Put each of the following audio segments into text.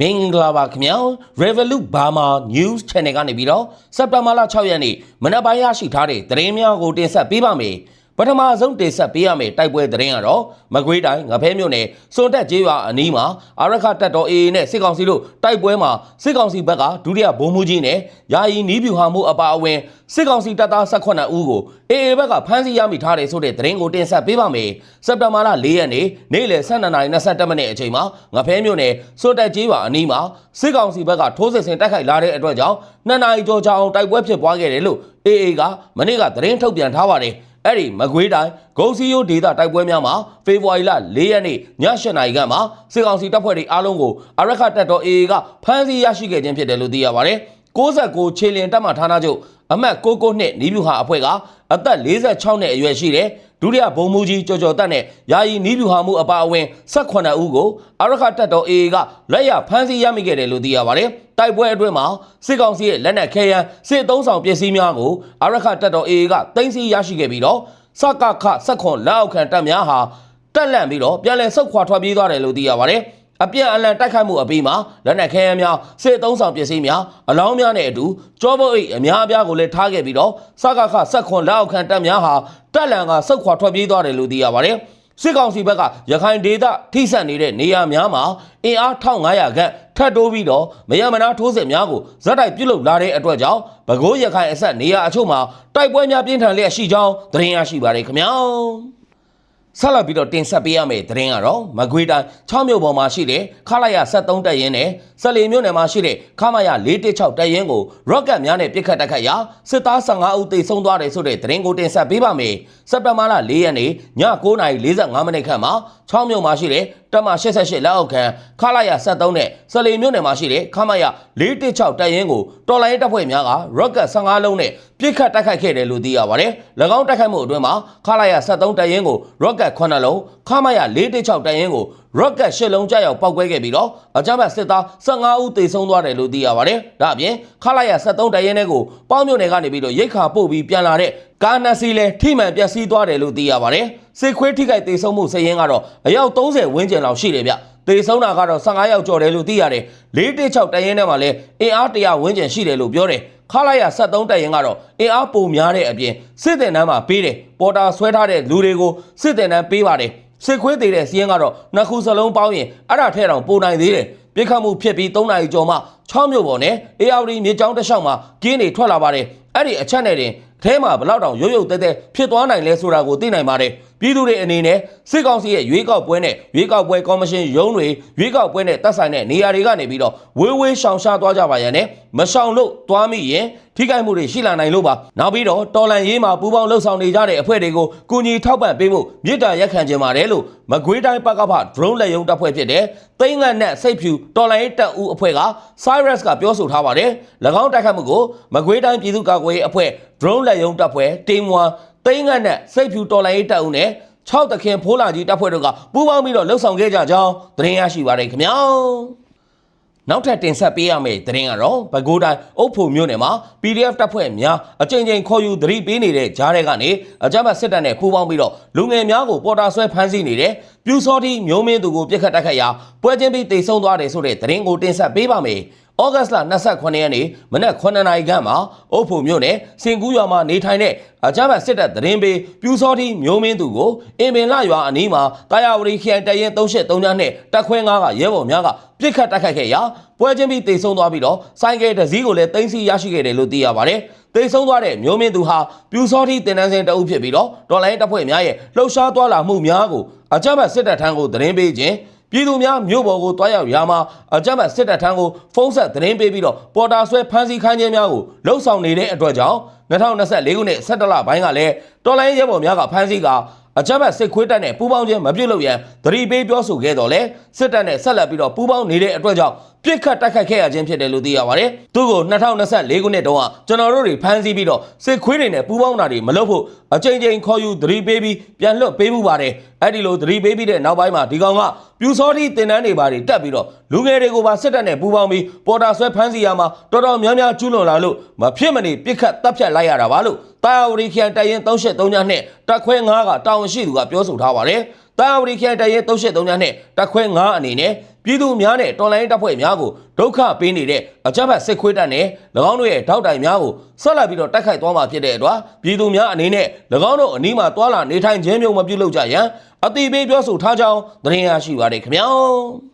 မင်္ဂလာပါခင်ဗျာ Revolut Burma News Channel ကနေပြီးတော့စက်တင်ဘာလ6ရက်နေ့မနက်ပိုင်းရရှိထားတဲ့သတင်းများကိုတင်ဆက်ပေးပါမယ် ပထမဆုံးတင်ဆက်ပေးရမယ့်တိုက်ပွဲသတင်းကတော့မကွေးတိုင်းငဖဲမြို့နယ်စွန်တက်ကျေးရွာအနီးမှာအာရခတပ်တော် AA နဲ့စစ်ကောင်စီတို့တိုက်ပွဲမှာစစ်ကောင်စီဘက်ကဒုတိယဗိုလ်မှူးကြီးနဲ့ယာယီနီးပြူဟာမှုအပါအဝင်စစ်ကောင်စီတပ်သား18ဦးကို AA ဘက်ကဖမ်းဆီးရမိထားတယ်ဆိုတဲ့သတင်းကိုတင်ဆက်ပေးပါမယ်စက်တင်ဘာလ4ရက်နေ့နေ့လယ်12:22မိနစ်အချိန်မှာငဖဲမြို့နယ်စွန်တက်ကျေးရွာအနီးမှာစစ်ကောင်စီဘက်ကထိုးစစ်ဆင်တိုက်ခိုက်လာတဲ့အတွက်ကြောင့်နှစ်နာရီကျော်ကြာအောင်တိုက်ပွဲဖြစ်ပွားခဲ့တယ်လို့ AA ကမနေ့ကသတင်းထုတ်ပြန်ထားပါတယ်အဲ့ဒီမကွေးတိုင်းဂုံစီယိုဒေတာတိုက်ပွဲများမှာဖေဖော်ဝါရီလ၄ရက်နေ့ည8နာရီခန့်မှာစစ်ကောင်စီတပ်ဖွဲ့တွေအားလုံးကိုအရက်ခတပ်တော် AA ကဖမ်းဆီးရရှိခဲ့ခြင်းဖြစ်တယ်လို့သိရပါတယ်။69ခြေလင်တပ်မှဌာနချုပ် အမတ်69နှစ်နီးပြူဟာအဖွဲ့ကအသက်46နှစ်အရွယ်ရှိတဲ့ဒုတိယဗိုလ်မှူးကြီးကျော်ကျော်တက်နဲ့ယာယီနီးပြူဟာမှုအပါအဝင်18ဦးကိုအရက်ခတပ်တော် AA ကလက်ရဖမ်းဆီးရမိခဲ့တယ်လို့သိရပါတယ်။တိုက်ပွဲအတွင်းမှာစစ်ကောင်စီရဲ့လက်နက်ခဲယမ်းစစ်အုံဆောင်ပစ္စည်းများကိုအရက်ခတပ်တော် AA ကတင်စီရရှိခဲ့ပြီးတော့စကခစက်ခွန်လက်အောက်ခံတပ်များဟာတက်လန့်ပြီးတော့ပြန်လည်ဆုတ်ခွာထွက်ပြေးသွားတယ်လို့သိရပါတယ်။ အပြန်အလှန်တိုက်ခိုက်မှုအပြီးမှာလက်နက်ခဲယမ်းများစစ်အုံဆောင်ပစ္စည်းများအလောင်းများနဲ့အတူကြောပုတ်အိတ်အများအပြားကိုလည်းထားခဲ့ပြီးတော့စကခစက်ခွန်လက်အောက်ခံတပ်များဟာတက်လန့်ကဆုတ်ခွာထွက်ပြေးသွားတယ်လို့သိရပါတယ်။စစ်ကောင်စီဘက်ကရခိုင်ဒေသထိစပ်နေတဲ့နေရာများမှာအင်အား1500ခန့်ထပ်တိုးပြီးတော့မယမနာထိုးစစ်များကိုဇက်တိုက်ပြုတ်လုလာတဲ့အတွက်ကြောင့်ပဲခူးရခိုင်အဆက်နေရာအချို့မှာတိုက်ပွဲများပြင်းထန်လျက်ရှိကြောင်းသတင်းရရှိပါရခင်ဗျာ ဆက်လက်ပြီးတော့တင်ဆက်ပေးရမယ့်သတင်းကတော့မကွေးတိုင်း6မြို့ပေါ်မှာရှိတဲ့ခလာရ73တပ်ရင်းနဲ့ဆက်လီမြို့နယ်မှာရှိတဲ့ခမရ416တပ်ရင်းကိုရော့ကတ်များနဲ့ပစ်ခတ်တိုက်ခိုက်ရာစစ်သား15ဦးသေဆုံးသွားတယ်ဆိုတဲ့သတင်းကိုတင်ဆက်ပေးပါမယ်။စက်တင်ဘာလ4ရက်နေ့ည9:45မိနစ်ခန့်မှာ6မြို့မှာရှိတဲ့ တပ်မ88လက်အောက်ခံခလာရ73နဲ့ဆက်လီမြို့နယ်မှာရှိတဲ့ခမရ416တပ်ရင်းကိုတော်လိုင်းတပ်ဖွဲ့များကရော့ကတ်15လုံးနဲ့ပစ်ခတ်တိုက်ခိုက်ခဲ့တယ်လို့သိရပါတယ်။၎င်းတိုက်ခိုက်မှုအတွင်းမှာခလာရ73တပ်ရင်းကိုရော့ကတ်9လုံးခမရ416တပ်ရင်းကို ရော့ကတ်၈လုံးကြောက်ရောက်ပောက်ကွဲခဲ့ပြီးတော့အကြမ်းဖက်စစ်သား15ဦးသေဆုံးသွားတယ်လို့သိရပါတယ်။ဒါအပြင်ခလာရ73တပ်ရင်းတွေကိုပေါင်းမြို့နယ်ကနေပြီးတော့ရိတ်ခါပို့ပြီးပြန်လာတဲ့ကားနှစ်စီးလဲထိမှန်ပျက်စီးသွားတယ်လို့သိရပါတယ်။စစ်ခွေးထိခိုက်သေဆုံးမှုစည်ရင်းကတော့အယောက်30ဝန်းကျင်လောက်ရှိတယ်ဗျ။သေဆုံးတာကတော့15ယောက်ကျော်တယ်လို့သိရတယ်။416တပ်ရင်းထဲမှာလည်းအင်အား100ဝန်းကျင်ရှိတယ်လို့ပြောတယ်။ခလာရ73တပ်ရင်းကတော့အင်အားပိုများတဲ့အပြင်စစ်တင်တန်းမှာပေးတယ်။ပေါ်တာဆွဲထားတဲ့လူတွေကိုစစ်တင်တန်းပေးပါတယ်။ စစ်ခွေးသေးတဲ့စီးရင်ကတော့နှစ်ခုစလုံးပေါင်းရင်အဲ့ဒါထဲတောင်ပိုနိုင်သေးတယ်ပြစ်ခတ်မှုဖြစ်ပြီး3နာရီကျော်မှ6မြို့ပေါ်နဲ့ ARD မြေကြောင်းတစ်လျှောက်မှာကင်းတွေထွက်လာပါတယ်အဲ့ဒီအချက်နဲ့တင်အဲမှာဘလောက်တောင်ရုပ်ရုပ်တဲတဲဖြစ်သွားနိုင်လဲဆိုတာကိုသိနိုင်ပါတယ် ပြည်သူတွေအနေနဲ့စစ်ကောင်စီရဲ့ရွေးကောက်ပွဲနဲ့ရွေးကောက်ပွဲကော်မရှင်ရုံးတွေရွေးကောက်ပွဲနဲ့တပ်ဆိုင်တဲ့နေရာတွေကနေပြီးတော့ဝေးဝေးရှောင်ရှားသွားကြပါရန်နဲ့မရှောင်လို့သွားမိရင်ထိခိုက်မှုတွေရှိလာနိုင်လို့ပါနောက်ပြီးတော့တော်လန်ရေးမှာပူးပေါင်းလှုပ်ဆောင်နေကြတဲ့အဖွဲ့တွေကိုကူညီထောက်ပံ့ပေးဖို့မြစ်တာရက်ခံကြပါတယ်လို့မကွေးတိုင်းပကဖ drone လက်ရုံတပ်ဖွဲ့ဖြစ်တဲ့သိန်းငတ်နဲ့စိတ်ဖြူတော်လန်ရေးတပ်ဦးအဖွဲ့က Cyrus ကပြောဆိုထားပါတယ်၎င်းတိုက်ခတ်မှုကိုမကွေးတိုင်းပြည်သူ့ကာကွယ်ရေးအဖွဲ့ drone လက်ရုံတပ်ဖွဲ့ team 1 သိန်းငတ်နဲ့စိတ်ဖြူတော်လန်ရေးတပ်ဦးနဲ့6တခင်ဖိုးလာကြီးတပ်ဖွဲ့တို့ကပူးပေါင်းပြီးတော့လှုပ်ဆောင်ခဲ့ကြကြောင်းသတင်းရရှိပါရခင်ဗျာနောက်ထပ်တင်ဆက်ပေးရမယ့်သတင်းကတော့ပဲခူးတိုင်းအုပ်ဖို့မြို့နယ်မှာ PDF တပ်ဖွဲ့များအကြိမ်ကြိမ်ခေါ်ယူသတိပေးနေတဲ့ကြားတဲ့ကနေအကြမ်းဖက်စစ်တပ်နဲ့ပူးပေါင်းပြီးတော့လူငယ်များကိုပေါ်တာဆွဲဖမ်းဆီးနေတဲ့ပြူစောတိမျိုးမင်းသူကိုပြစ်ခတ်တိုက်ခတ်ရာပွဲချင်းပြီးတိတ်ဆုံးသွားတယ်ဆိုတဲ့သတင်းကိုတင်ဆက်ပေးပါမယ်။ ဩဂတ်စ်လ28ရက်နေ့မနက်9နာရီခန့်မှာအုပ်ဖို့မြို့နယ်စင်ကူးရွာမှာနေထိုင်တဲ့အကြမ်းဖက်စစ်တပ်သတင်းပေးပြူစောတိမျိုးမင်းသူကိုအင်ပင်လရွာအနီးမှာတာယာဝတီခရိုင်တရင်383နဲ့တက်ခွဲ9ကရဲဘော်များကပြစ်ခတ်တိုက်ခိုက်ခဲ့ရာပွဲချင်းပြီးတိတ်ဆုံးသွားပြီးတော့ဆိုင်ကယ်တစ်စီးကိုလည်းတင်စီရရှိခဲ့တယ်လို့သိရပါတယ်။တိတ်ဆုံးသွားတဲ့မျိုးမင်းသူဟာပြူစောတိတင်နန်းစင်တအုပ်ဖြစ်ပြီးတော့ဒေါ်လာရင်းတပ်ဖွဲ့များရဲ့လှုပ်ရှားသွားလာမှုများကိုအကြမ်းဖက်စစ်တပ်ထံကိုသတင်းပေးခြင်း ပြည်သူများမြို့ပေါ်ကိုတွားရောက်ရာမှာအကြမ်းဖက်စစ်တပ်ထံကိုဖုံးဆက်သတင်းပေးပြီးတော့ပေါ်တာဆွဲဖမ်းဆီးခိုင်းခြင်းများကိုလှုပ်ဆောင်နေတဲ့အတွက်ကြောင့်2024ခုနှစ်17လပိုင်းကလည်းတော်လိုင်းရဲဘော်များကဖမ်းဆီးကအကြမ်းဖက်စစ်ခွေးတပ်နဲ့ပူးပေါင်းခြင်းမပြုတ်လို့ရန်သတိပေးပြောဆိုခဲ့တော့လေစစ်တပ်နဲ့ဆက်လက်ပြီးတော့ပူးပေါင်းနေတဲ့အတွက်ကြောင့် ပြစ်ခတ်တိုက်ခိုက်ခဲ့ရခြင်းဖြစ်တယ်လို့သိရပါတယ်။သူ့ကို2024ခုနှစ်တုန်းကကျွန်တော်တို့တွေဖမ်းဆီးပြီးတော့စစ်ခွေးတွေနဲ့ပူးပေါင်းတာတွေမလုပ်ဖို့အကြိမ်ကြိမ်ခေါ်ယူသတိပေးပြီးပြန်လွှတ်ပေးမှုပါတယ်။အဲ့ဒီလိုသတိပေးပြီးတဲ့နောက်ပိုင်းမှာဒီကောင်ကပြူစောတိတင်တန်းတွေပါတွေတက်ပြီးတော့လူငယ်တွေကိုပါစစ်တပ်နဲ့ပူးပေါင်းပြီးပေါ်တာဆွဲဖမ်းဆီးရမှာတော်တော်များများကျူးလွန်လာလို့မဖြစ်မနေပြစ်ခတ်တပ်ဖြတ်လိုက်ရတာပါလို့တာယာဝတီခရိုင်တိုင်ရင်383ညနဲ့တက်ခွဲ9ကတာဝန်ရှိသူကပြောဆိုထားပါတယ်။ တာဝရီခရိုင်တရဲ383များနဲ့တက်ခွဲ9အနေနဲ့ပြည်သူများနဲ့တော်လိုင်းတပ်ဖွဲ့များကိုဒုက္ခပေးနေတဲ့အကြမ်းဖက်စစ်ခွေးတပ်နဲ့၎င်းတို့ရဲ့ထောက်တိုင်များကိုဆက်လက်ပြီးတော့တိုက်ခိုက်သွားမှာဖြစ်တဲ့အတွက်ပြည်သူများအနေနဲ့၎င်းတို့အနီးမှာတွာလာနေထိုင်ခြင်းမျိုးမပြုလုပ်ကြရန်အတိပေးပြောဆိုထားကြောင်းသတင်းရရှိပါတယ်ခင်ဗျာ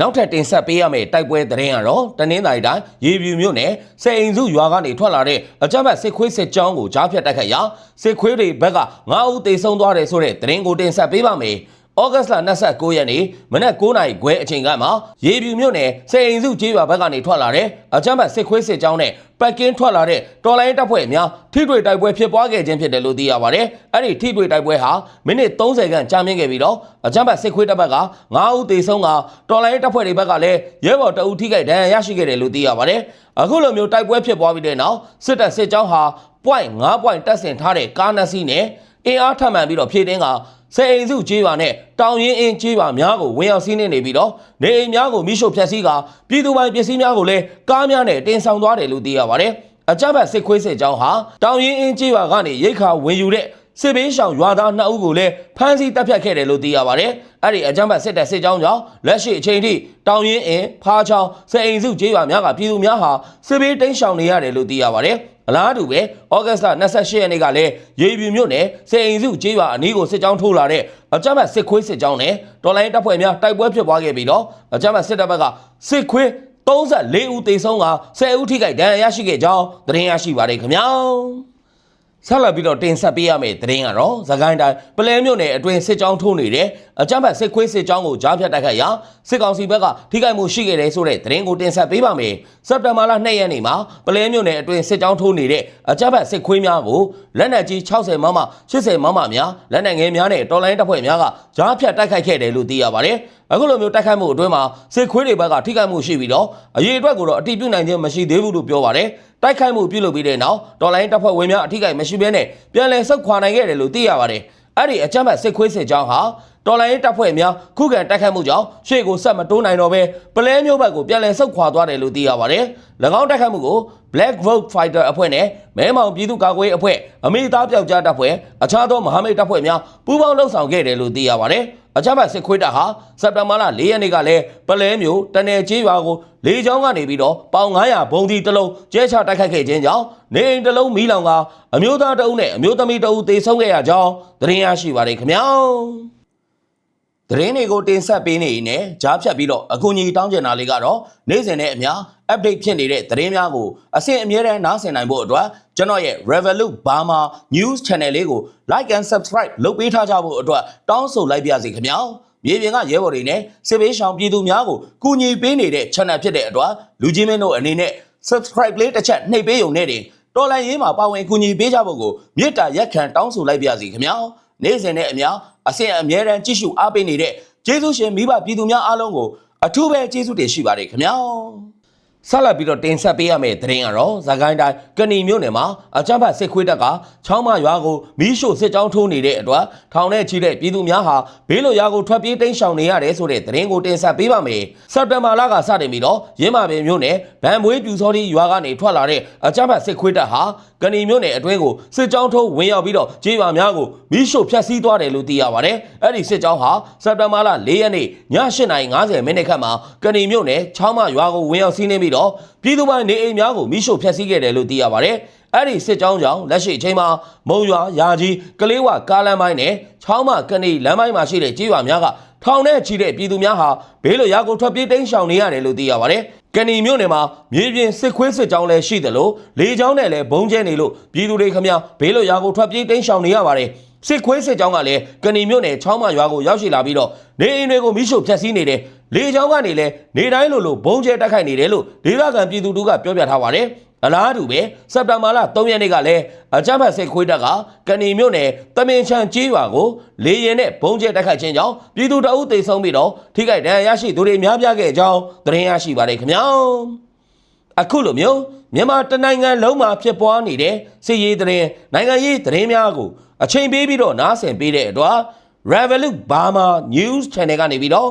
နောက်ထပ်တင်ဆက်ပေးရမယ့်တိုက်ပွဲသတင်းကတော့တနင်္သာရီတိုင်းရေပြူမြို့နယ်စေအိမ်စုရွာကနေထွက်လာတဲ့အကြမ်းဖက်စစ်ခွေးစစ်ကြောင်းကိုကြားဖြတ်တိုက်ခိုက်ရာစစ်ခွေးတွေဘက်က9ဦးသေဆုံးသွားတယ်ဆိုတဲ့သတင်းကိုတင်ဆက်ပေးပါမယ်။ ဩဂတ်စ်လ29ရက်နေ့မနက်9:00နာရီခွဲအချိန်ကမှရေပြူမြို့နယ်စေအိမ်စုကျေးရွာဘက်ကနေထွက်လာတဲ့အကြမ်းဖက်စစ်ခွေးစစ်ကြောင်းနဲ့ပတ်ကင်းထွက်လာတဲ့တော်လိုင်းတပ်ဖွဲ့များထိတွေ့တိုက်ပွဲဖြစ်ပွားခဲ့ခြင်းဖြစ်တယ်လို့သိရပါတယ်။အဲ့ဒီထိတွေ့တိုက်ပွဲဟာမိနစ်30ခန့်ကြာမြင့်ခဲ့ပြီးတော့အကြမ်းဖက်စစ်ခွေးတပ်ဘက်က9ဦးသေဆုံးကတော်လိုင်းတပ်ဖွဲ့တွေဘက်ကလည်းရဲဘော်တအုပ်ထိခိုက်ဒဏ်ရာရရှိခဲ့တယ်လို့သိရပါတယ်။အခုလိုမျိုးတိုက်ပွဲဖြစ်ပွားပြီးတဲ့နောက်စစ်တပ်စစ်ကြောင်းဟာ point 5 point တက်ဆင်ထားတဲ့ကားနှစ်စီးနဲ့ အင်အားထပ်မံပြီးတော့ဖြည့်တင်းကစေအိမ်စုကျေးရွာနဲ့တောင်ရင်အင်းကျေးရွာများကိုဝင်ရောက်စီးနှင်းနေပြီးတော့နေအိမ်များကိုမိရှို့ဖျက်ဆီးကပြည်သူပိုင်ပစ္စည်းများကိုလည်းကားများနဲ့တင်ဆောင်သွားတယ်လို့သိရပါတယ်။အကြမ်းဖက်စစ်ခွေးစစ်ကြောင်းဟာတောင်ရင်အင်းကျေးရွာကနေရိတ်ခါဝင်ယူတဲ့ စစ်ဘေးရှောင်ရွာသား2ဦးကိုလည်းဖမ်းဆီးတပ်ဖြတ်ခဲ့တယ်လို့သိရပါတယ်။အဲ့ဒီအကြမ်းဖက်စစ်တပ်စစ်ကြောင်းကြောင့်လက်ရှိအချိန်ထိတောင်ရင်အင်းဖားချောင်းစေအိမ်စုကျေးရွာများကပြည်သူများဟာစစ်ဘေးတိမ်းရှောင်နေရတယ်လို့သိရပါတယ်။အလားတူပဲဩဂတ်စ်လ28ရက်နေ့ကလည်းရေပြူမြို့နယ်စေအိမ်စုကျေးရွာအနီးကိုစစ်ကြောင်းထိုးလာတဲ့အကြမ်းဖက်စစ်ခွေးစစ်ကြောင်းနဲ့တော်လိုင်းတပ်ဖွဲ့များတိုက်ပွဲဖြစ်ပွားခဲ့ပြီးတော့အကြမ်းဖက်စစ်တပ်ဘက်ကစစ်ခွေး34ဦးသေဆုံးက10ဦးထိခိုက်ဒဏ်ရာရရှိခဲ့ကြောင်းသတင်းရရှိပါတယ်ခင်ဗျာ ဆက်လက်ပြီးတော့တင်ဆက်ပေးရမယ့်သတင်းကတော့သခိုင်းတိုင်းပလဲမြို့နယ်အတွင်းစစ်ကြောင်းထိုးနေတဲ့အကြမ်းဖက်စစ်ခွေးစစ်ကြောင်းကိုကြားဖြတ်တိုက်ခိုက်ရာစစ်ကောင်စီဘက်ကထိခိုက်မှုရှိခဲ့တယ်ဆိုတဲ့သတင်းကိုတင်ဆက်ပေးပါမယ်စက်တဘာလ2ရက်နေ့မှာပလဲမြို့နယ်အတွင်းစစ်ကြောင်းထိုးနေတဲ့အကြမ်းဖက်စစ်ခွေးများကိုလက်နက်ကြီး60မမ80မမများလက်နက်ငယ်များနဲ့တော်လိုင်းတပ်ဖွဲ့များကကြားဖြတ်တိုက်ခိုက်ခဲ့တယ်လို့သိရပါတယ်အခုလိုမျိုးတိုက်ခိုက်မှုအတွင်းမှာစစ်ခွေးတွေဘက်ကထိခိုက်မှုရှိပြီးတော့အရေးအတွက်ကိုတော့အတိပြုနိုင်ခြင်းမရှိသေးဘူးလို့ပြောပါတယ်တိုက်ခိုက်မှုပြုလုပ်ပြီးတဲ့နောက်တော်လိုင်းတပ်ဖွဲ့ဝင်များအထိခိုက်မရှိဘဲနဲ့ပြန်လည်ဆုတ်ခွာနိုင်ခဲ့တယ်လို့သိရပါတယ်အဲ့ဒီအကြမ်းဖက်စစ်ခွေးစစ်ကြောင်းဟာတော်လိုင်းတပ်ဖွဲ့များခုခံတိုက်ခိုက်မှုကြောင့်ရှေ့ကိုဆက်မတိုးနိုင်တော့ဘဲပလဲမျိုးဘက်ကိုပြန်လည်ဆုတ်ခွာသွားတယ်လို့သိရပါတယ်၎င်းတိုက်ခိုက်မှုကို Black Road Fighter အဖွဲ့နဲ့မဲမောင်ပြည်သူ့ကာကွယ်ရေးအဖွဲ့အမေသားပြောက်ကြားတပ်ဖွဲ့အခြားသောမဟာမိတ်တပ်ဖွဲ့များပူးပေါင်းလှုပ်ဆောင်ခဲ့တယ်လို့သိရပါတယ်အကြမ်းဖက်စစ်ခွေးတပ်ဟာစက်တဘာလ၄ရက်နေ့ကလည်းပလဲမျိုးတနယ်ကျေးရွာကိုလေကြောင်းကနေပြီးတော့ပေါင်900ဘုံဒီတစ်လုံးကျဲချတိုက်ခိုက်ခဲ့ခြင်းကြောင့်နေအိမ်တစ်လုံးမီးလောင်ကအမျိုးသားတအုပ်နဲ့အမျိုးသမီးတအုပ်သေဆုံးခဲ့ရကြောင်းသတင်းရရှိပါတယ်ခင်ဗျာ သတင်းတွေကိုတင်ဆက်ပေးနေနေကြားဖြတ်ပြီးတော့အကူအညီတောင်းကျင်တာလေးကတော့နေ့စဉ်နဲ့အများ update ဖြစ်နေတဲ့သတင်းများကိုအစဉ်အမြဲတမ်းနားဆင်နိုင်ဖို့အတွက်ကျွန်တော်ရဲ့ Revolut Burma News Channel လေးကို like and subscribe လုပ်ပေးထားကြဖို့အတွက်တောင်းဆိုလိုက်ပါစီခင်ဗျာမြေပြင်ကရဲဘော်တွေနဲ့စစ်ဘေးရှောင်ပြည်သူများကိုကူညီပေးနေတဲ့ channel ဖြစ်တဲ့အတွက်လူကြီးမင်းတို့အနေနဲ့ subscribe လေးတစ်ချက်နှိပ်ပေးုံနဲ့တင်တော်လိုင်းရေးမှာပါဝင်ကူညီပေးကြဖို့ကိုမေတ္တာရက်ခံတောင်းဆိုလိုက်ပါစီခင်ဗျာ နေ့စဉ်နဲ့အများအစဉ်အမြဲတမ်းကြည့်ရှုအားပေးနေတဲ့ကျေးဇူးရှင်မိဘပြည်သူများအားလုံးကိုအထူးပဲကျေးဇူးတင်ရှိပါတယ်ခင်ဗျာ ဆက်လက်ပြီးတော့တင်ဆက်ပေးရမယ့်သတင်းကတော့ဇကိုင်းတိုင်းကဏီမြို့နယ်မှာအကြမ်းဖက်စစ်ခွေးတပ်ကချောင်းမရွာကိုမီးရှို့စစ်ကြောင်းထိုးနေတဲ့အတွက်ထောင်ထဲချီတဲ့ပြည်သူများဟာဘေးလွတ်ရာကိုထွက်ပြေးတိမ်းရှောင်နေရတယ်ဆိုတဲ့သတင်းကိုတင်ဆက်ပေးပါမယ်။စက်တင်ဘာလကစတင်ပြီးတော့ရင်းမာပင်မြို့နယ်ဗန်မွေးပြူစောတိရွာကနေထွက်လာတဲ့အကြမ်းဖက်စစ်ခွေးတပ်ဟာကဏီမြို့နယ်အတွင်းကိုစစ်ကြောင်းထိုးဝင်ရောက်ပြီးတော့ကြေးရွာများကိုမီးရှို့ဖျက်ဆီးသွားတယ်လို့သိရပါတယ်။အဲ့ဒီစစ်ကြောင်းဟာစက်တင်ဘာလ၄ရက်နေ့ည8:50မိနစ်ခန့်မှာကဏီမြို့နယ်ချောင်းမရွာကိုဝင်ရောက်စီးနှင်းပြီးတော့ပြည်သူပိုင်နေအိမ်များကိုမိရှို့ဖျက်ဆီးခဲ့တယ်လို့သိရပါတယ်။အဲ့ဒီစစ်ကြောင်းကြောင့်လက်ရှိအချိန်မှာမုံရွာယာကြီးကလေးဝကားလမ်းပိုင်းနဲ့ချောင်းမကနေလမ်းပိုင်းမှာရှိတဲ့ကြေးရွာများကထောင်နဲ့ချီတဲ့ပြည်သူများဟာဘေးလွတ်ရာကိုထွက်ပြေးတိမ်းရှောင်နေရတယ်လို့သိရပါတယ်။ကဏီမြို့နယ်မှာမြေပြင်စစ်ခွေးစစ်ကြောင်းလည်းရှိတယ်လို့လေကြောင်းနဲ့လည်းဘုံကျဲနေလို့ပြည်သူတွေခမဘေးလွတ်ရာကိုထွက်ပြေးတိမ်းရှောင်နေရပါတယ်။စစ်ခွေးစစ်ကြောင်းကလည်းကဏီမြို့နယ်ချောင်းမရွာကိုရောက်ရှိလာပြီးတော့နေအိမ်တွေကိုမိရှို့ဖျက်ဆီးနေတယ် လေကြောင်းကနေလည်းနေတိုင်းလိုလိုဘုံကျဲတက်ခိုက်နေတယ်လို့ဒေသခံပြည်သူတို့ကပြောပြထားပါတယ်အလားတူပဲစက်တဘာလ3ရက်နေ့ကလည်းအကြမ်းဖက်စစ်ခွေးတပ်ကကဏီမြို့နယ်တမင်ချန်ကျေးရွာကိုလေရင်နဲ့ဘုံကျဲတက်ခိုက်ခြင်းကြောင့်ပြည်သူတအုပ်သေဆုံးပြီးတော့ထိခိုက်ဒဏ်ရာရရှိသူတွေများပြားခဲ့ကြောင်းသတင်းရရှိပါတယ်ခင်ဗျာအခုလိုမျိုးမြန်မာတနိုင်ငံလုံးမှာဖြစ်ပွားနေတဲ့စစ်ရေးသတင်းနိုင်ငံရေးသတင်းများကိုအချိန်ပေးပြီးတော့နားဆင်ပေးတဲ့အတွက် Revolut Burma News Channel ကနေပြီးတော့